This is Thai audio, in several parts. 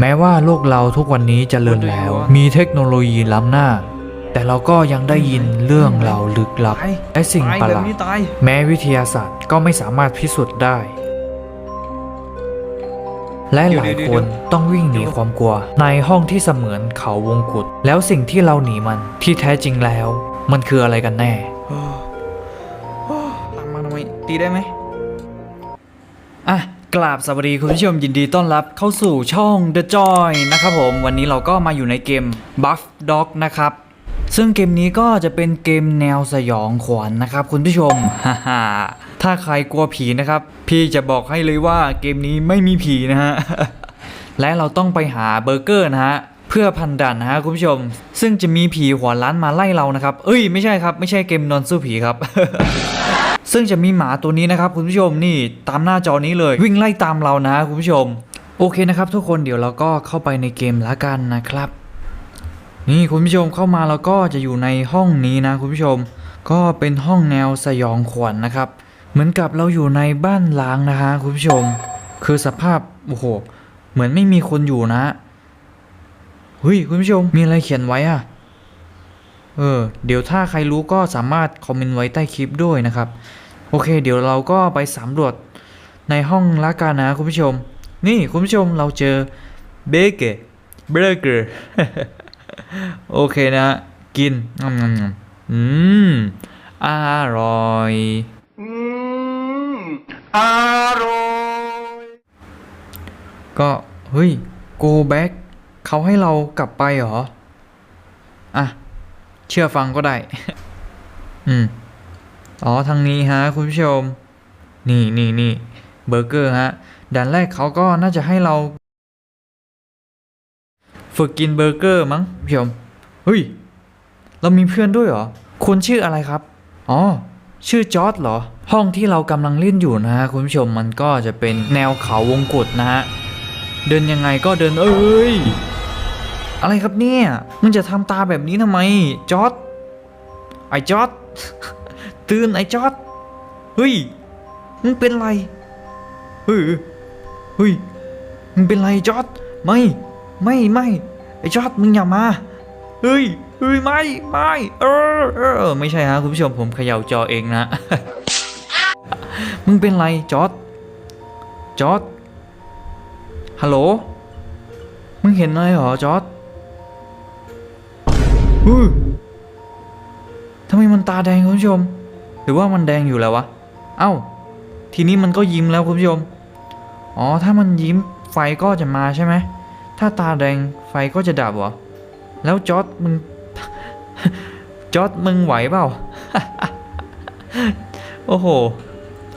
แม้ว่าโลกเราทุกวันนี้จเจริญแล้ว มีเทคโนโลยีล้ำหน้า แต่เราก็ยังได้ยินเรื่องราวลึกลับตายและสิ่งตายประแบหบลาดนี้ตายแม้วิทยาศาสตร์ก็ไม่สามารถพิสูจน์ได้ และหลายคนต้องวิ่งหนีความกลัว ในห้องที่เสมือนเขาวงกุฏแล้วสิ่งที่เราหนีมันที่แท้จริงแล้ว มันคืออะไรกันแน่ตามมาทำไมตีได้ไหมอะ กราบสวัสดีคุณผู้ชมยินดีต้อนรับเข้าสู่ช่อง The Joy นะครับผมวันนี้เราก็มาอยู่ในเกม Buff Dog นะครับ ซึ่งเกมนี้ก็จะเป็นเกมแนวสยองขวัญนะครับ คุณผู้ชมฮ่าถ้าใครกลัวผีนะครับ พี่จะบอกให้เลยว่าเกมนี้ไม่มีผีนะฮะ และเราต้องไปหาเบอร์เกอร์นะฮะ เพื่อพันดันนะฮะคุณผู้ชม ซึ่งจะมีผีหัวล้านมาไล่เรานะครับ เอ้ยไม่ใช่ครับ ไม่ใช่เกมนอนสู้ผีครับ ซึ่งจะมีหมาตัวนี้นะครับคุณผู้ชมนี่ตามหน้าจอนี้เลยวิ่งไล่ตามเรานะคุณผู้ชม โอเคนะครับ ทุกคนเดี๋ยวเราก็เข้าไปในเกมละกันนะครับ นี่คุณผู้ชมเข้ามาเราก็จะอยู่ในห้องนี้นะคุณผู้ชม ก็เป็นห้องแนวสยองขวัญนะครับ เหมือนกับเราอยู่ในบ้านล้างนะฮะคุณผู้ชม คือสภาพโอ้โหเหมือนไม่มีคนอยู่นะเฮ้ยคุณผู้ชมมีอะไรเขียนไว้อะเออ เดี๋ยวถ้าใครรู้ก็สามารถคอมเมนต์ไว้ใต้คลิปด้วยนะครับ โอเค เดี๋ยวเราก็ไปสำรวจในห้องละกันนะคุณผู้ชม นี่คุณผู้ชมเราเจอเบเกอร์เบเกอร์โอเคนะกินอืมอืมอร่อยอืมอร่อยก็เฮ้ย go back เขาให้เรากลับไปเหรอ อะ เชื่อฟังก็ได้ อืม อ๋อทางนี้ฮะคุณผู้ชม นี่นี่นี่เบอร์เกอร์ฮะด่านแรกเขาก็น่าจะให้เรา ฝึกกินเบอร์เกอร์มั้งผู้ชมเฮ้ยเรามีเพื่อนด้วยเหรอคุณชื่ออะไรครับ อ๋อ ชื่อจอร์ดเหรอ ห้องที่เรากำลังเล่นอยู่นะฮะคุณผู้ชมมันก็จะเป็นแนวเขาวงกตนะฮะ เดินยังไงก็เดินเอ้ย อะไรครับเนี่ย มึงจะทำตาแบบนี้ทำไมจอร์ดไอจอร์ด ตื่นไอ้จอดเฮ้ยมึงเป็นไรเฮ้ยเฮ้ยมึงเป็นไรจอดไม่ไม่ไม่ไอ้จอดมึงอย่ามาเฮ้ยเฮ้ยไม่ไม่เออเออไม่ใช่ฮะคุณผู้ชมผมเขย่าจอเองนะ มึงเป็นไรจอดจอดฮัลโหลมึงเห็นอะไรเหรอจอร์ดอือทำไมมันตาแดงคุณผู้ชม หรือว่ามันแดงอยู่แล้ววะ เอ้า ทีนี้มันก็ยิ้มแล้วคุณผู้ชม อ๋อ ถ้ามันยิ้มไฟก็จะมาใช่ไหม ถ้าตาแดงไฟก็จะดับเหรอ แล้วจอร์ดมึง จอร์ดมึงไหวเปล่า โอ้โห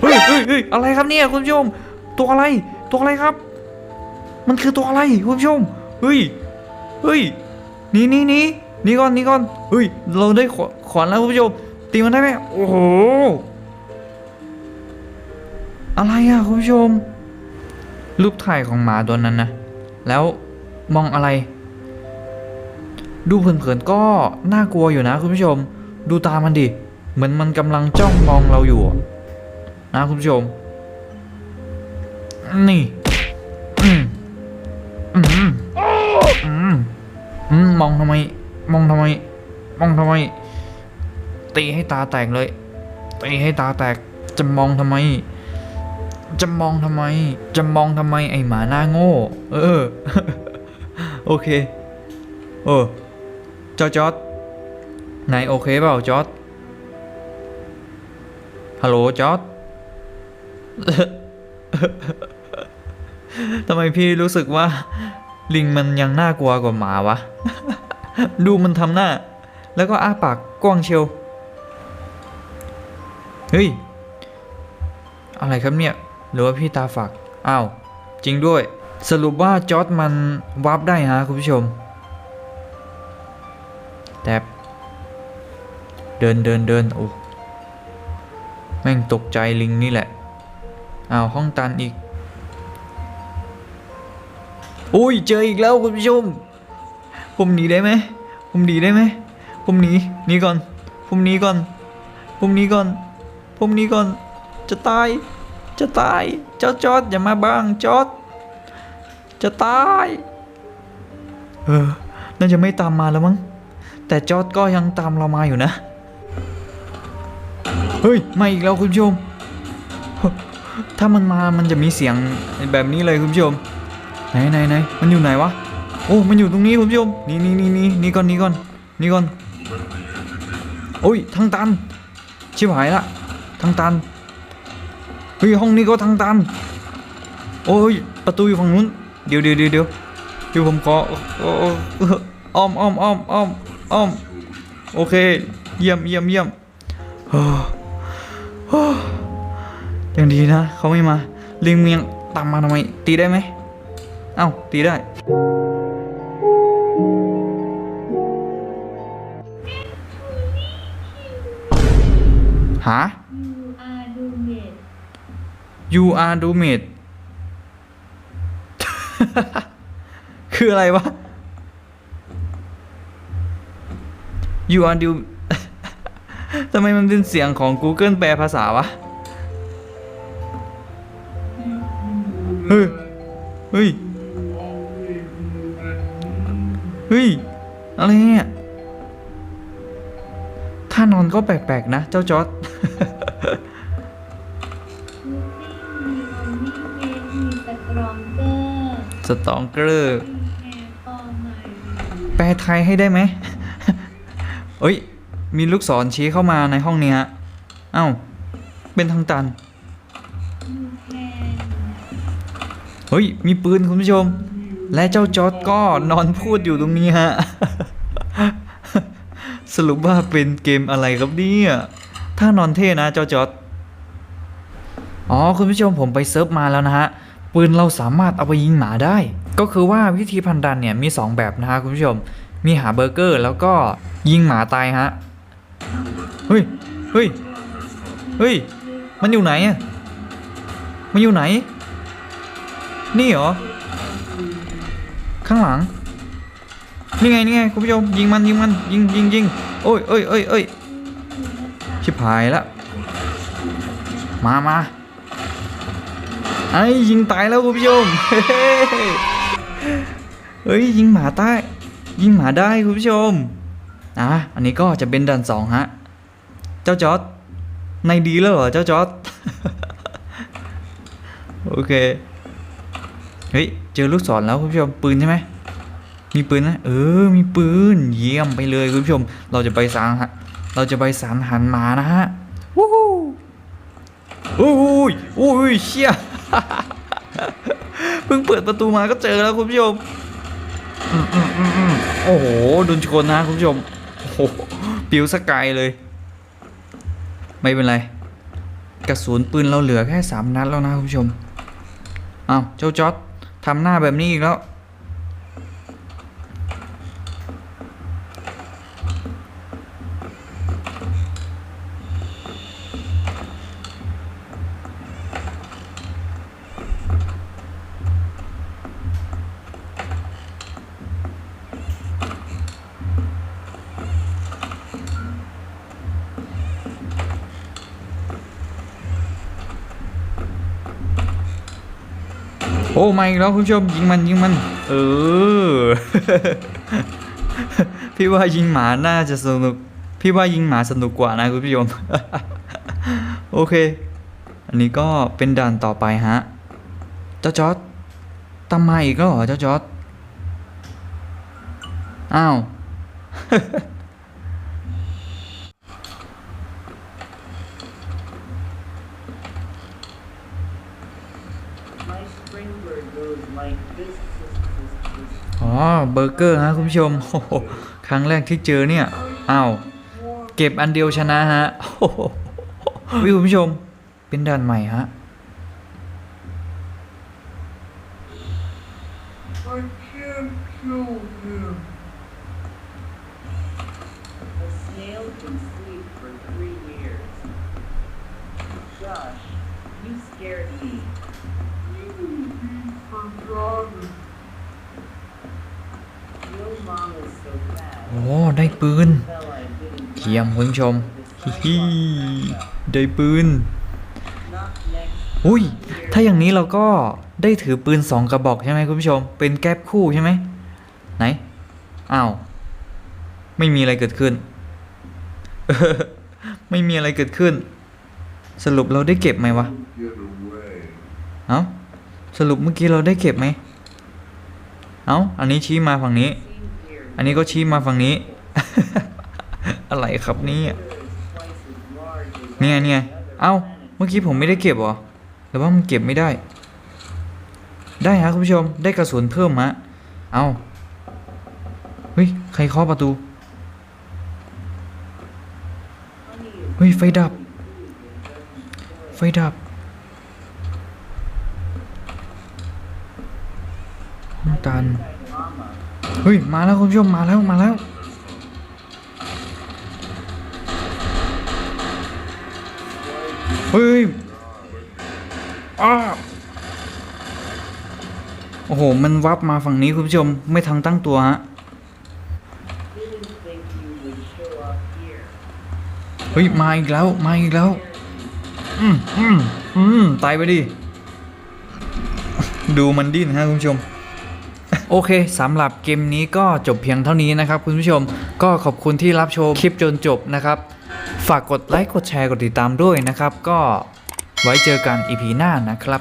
เฮ้ยเฮ้ยเฮ้ยอะไรครับเนี่ยคุณผู้ชม ตัวอะไร ตัวอะไรครับ มันคือตัวอะไรคุณผู้ชม เฮ้ย เฮ้ย นี่นี่นี่นี่ก่อนนี่ก่อน เฮ้ย เราได้ขวานแล้วคุณผู้ชม ตีมันได้ไหมโอ้โห อะไรอะคุณผู้ชม รูปถ่ายของหมาตัวนั้นนะ แล้วมองอะไร ดูเผินๆก็น่ากลัวอยู่นะคุณผู้ชม ดูตามันดิ เหมือนมันกำลังจ้องมองเราอยู่ นะคุณผู้ชม นี่อืมอืมอืมมองทำไม มองทำไม มองทำไม ตีให้ตาแตกเลยตีให้ตาแตกจะมองทำไม จะมองทำไม จะมองทำไมไอหมาหน้าโง่ เออ โอเค เออจอจจอร์ดนายโอเคเปล่าจอร์ดฮัลโหลจอร์ดทำไมพี่รู้สึกว่า ลิงมันยังน่ากลัวกว่าหมาวะ ดูมันทำหน้า แล้วก็อ้าปากกว้างเชียว เฮ้ย อะไรครับเนี่ย หรือว่าพี่ตาฝากอ้าว จริงด้วย สรุปว่าจอร์ดมันวาร์ปได้ฮะคุณผู้ชมแตบเดินเดินเดินโอ้แม่งตกใจลิงนี่แหละ อ้าวห้องตันอีก อุ้ยเจออีกแล้วคุณผู้ชม ผมหนีได้ไหม ผมหนีได้ไหม ผมหนีหนีก่อน ผมหนีก่อน ผมหนีก่อน ผมหนีก่อนจะตาย จะตายเจ้าจอดอย่ามาบ้างจอดจะตายเออน่าจะไม่ตามมาแล้วมั้งแต่จอดก็ยังตามเรามาอยู่นะ เฮ้ยมาอีกแล้วคุณผู้ชม ถ้ามันมามันจะมีเสียงแบบนี้เลยคุณผู้ชม ไหนไหนไหนมันอยู่ไหนวะ โอ้มันอยู่ตรงนี้คุณผู้ชม นี่นี่นี่นี่นี่ก่อนนี่ก่อนนี่ก่อน โอ้ยทางตัน ชิบหายละ ทางตันเฮ้ยห้องนี้ก็ทางตันโอ้ยประตูอยู่ฝั่งนู้นเดี๋ยวเดี๋ยวเดี๋ยวเดี๋ยวเดี๋ยวผมขออ้อมอ้อมอ้อมอ้อมอ้อมโอเค เยี่ยมเยี่ยมเยี่ยมอ้โอ้ยังดีนะเขาไม่มาลิงเมียงตามมาทำไมตีได้ไหมเอ้าตีได้หา You are roommate คืออะไรวะ you are do ทำไมมันเป็นเสียงของ Google แปลภาษาวะ เฮ้ย เฮ้ย เฮ้ย อะไรเนี่ยท่านอนก็แปลกๆนะ เจ้าจอร์ด สตองเกอร์ You have all my แปลไทยให้ได้ไหมเอ้ย มีลูกศรชี้เข้ามาในห้องนี้ฮะ เอ้า เป็นทางตัน you can เฮ้ย มีปืนคุณผู้ชม และเจ้าจอร์ดก็นอนพูดอยู่ตรงนี้ฮะ สรุปว่าเป็นเกมอะไรครับเนี่ย ถ้านอนเท่นะเจ้าจอร์ดอ๋อ คุณผู้ชมผมไปเซิร์ฟมาแล้วนะฮะ ปืนเราสามารถเอาไปยิงหมาได้ ก็คือว่าวิธีพันดันเนี่ยมี 2 แบบนะฮะคุณผู้ชม มีหาเบอร์เกอร์แล้วก็ยิงหมาตายฮะ เฮ้ย เฮ้ย เฮ้ย มันอยู่ไหนอะมันอยู่ไหน นี่เหรอ ข้างหลัง นี่ไงนี่ไงคุณผู้ชมยิงมันยิงมันยิงยิงยิงโอ้ยเอ้ยเอ้ยเอ้ยชิบหายละ มามา ไอ้ยิงตายแล้วคุณผู้ชมเฮ้ยยิงหมาใต้ ยิงหมาได้คุณผู้ชมอะอันนี้ก็จะเป็นด่านสองฮะ เจ้าจอร์ดในดีแล้วเหรอเจ้าจอร์ดโอเค เฮ้ย เจอลูกศรแล้วคุณผู้ชมปืนใช่ไหมมีปืนนะเออ มีปืน เยี่ยมไปเลยคุณผู้ชม เราจะไปสารฮะ เราจะไปสารหันหมานะฮะ วู้ฮู้โอ้ยโอ้ยเชี่ย เพิ่งเปิดประตูมาก็เจอแล้วคุณผู้ชมอืมอืมอืมอืมโอ้โหโดนชนนะคุณผู้ชมโอ้โหปิวสกายเลย ไม่เป็นไร กระสุนปืนเราเหลือแค่สามนัดแล้วนะคุณผู้ชมอ้าวเจ้าจอดทำหน้าแบบนี้อีกแล้ว โอ้ไมาอีกแล้วคุณผู้ชมยิงมันยิงมัน เออ พี่ว่ายิงหมาน่าจะสนุก พี่ว่ายิงหมาสนุกกว่านะคุณผู้ชม โอเค อันนี้ก็เป็นด่านต่อไปฮะ เจ้าจอร์ดตามมาอีกแล้วเหรอเจ้าจอร์ดอ้าว อ๋อเบอร์เกอร์ฮะคุณผู้ชมครั้งแรกที่เจอเนี่ยอ้าวเก็บอันเดียวชนะฮะวิวคุณผู้ชมเป็นด่านใหม่ฮะ โอ้ได้ปืนเยี่ยมคุณผู้ชมฮิฮิได้ปืนอุ้ย ถ้าอย่างนี้เราก็ได้ถือปืนสองกระบอกใช่ไหมคุณผู้ชม เป็นแก๊ปคู่ใช่ไหมไหนอ้าวไม่มีอะไรเกิดขึ้น ไม่มีอะไรเกิดขึ้น สรุปเราได้เก็บไหมวะ เอ้า สรุปเมื่อกี้เราได้เก็บไหม เอ้า อันนี้ชี้มาฝั่งนี้ อันนี้ก็ชี้มาฝั่งนี้ อะไรครับนี่เนี่ยเนี่ยเอ้า เมื่อกี้ผมไม่ได้เก็บหรอ หรือว่ามันเก็บไม่ได้ ได้ฮะคุณผู้ชม ได้กระสุนเพิ่มฮะ เอ้า เฮ้ย ใครเคาะประตู เฮ้ย ไฟดับ ไฟดับ ห้องตันเฮ้ย มาแล้วคุณผู้ชมมาแล้วมาแล้วเฮ้ยอ้าโอ้โห มันวับมาฝั่งนี้คุณผู้ชม ไม่ทันตั้งตัวฮะ เฮ้ย มาอีกแล้ว มาอีกแล้ว อืมอืมอืมตายไปดิ ดูมันดิ้นฮะคุณผู้ชม โอเคสำหรับเกมนี้ก็จบเพียงเท่านี้นะครับคุณผู้ชมก็ขอบคุณที่รับชมคลิปจนจบนะครับ ฝากกดไลค์กดแชร์กดติดตามด้วยนะครับ ก็ไว้เจอกันอีพีหน้านะครับ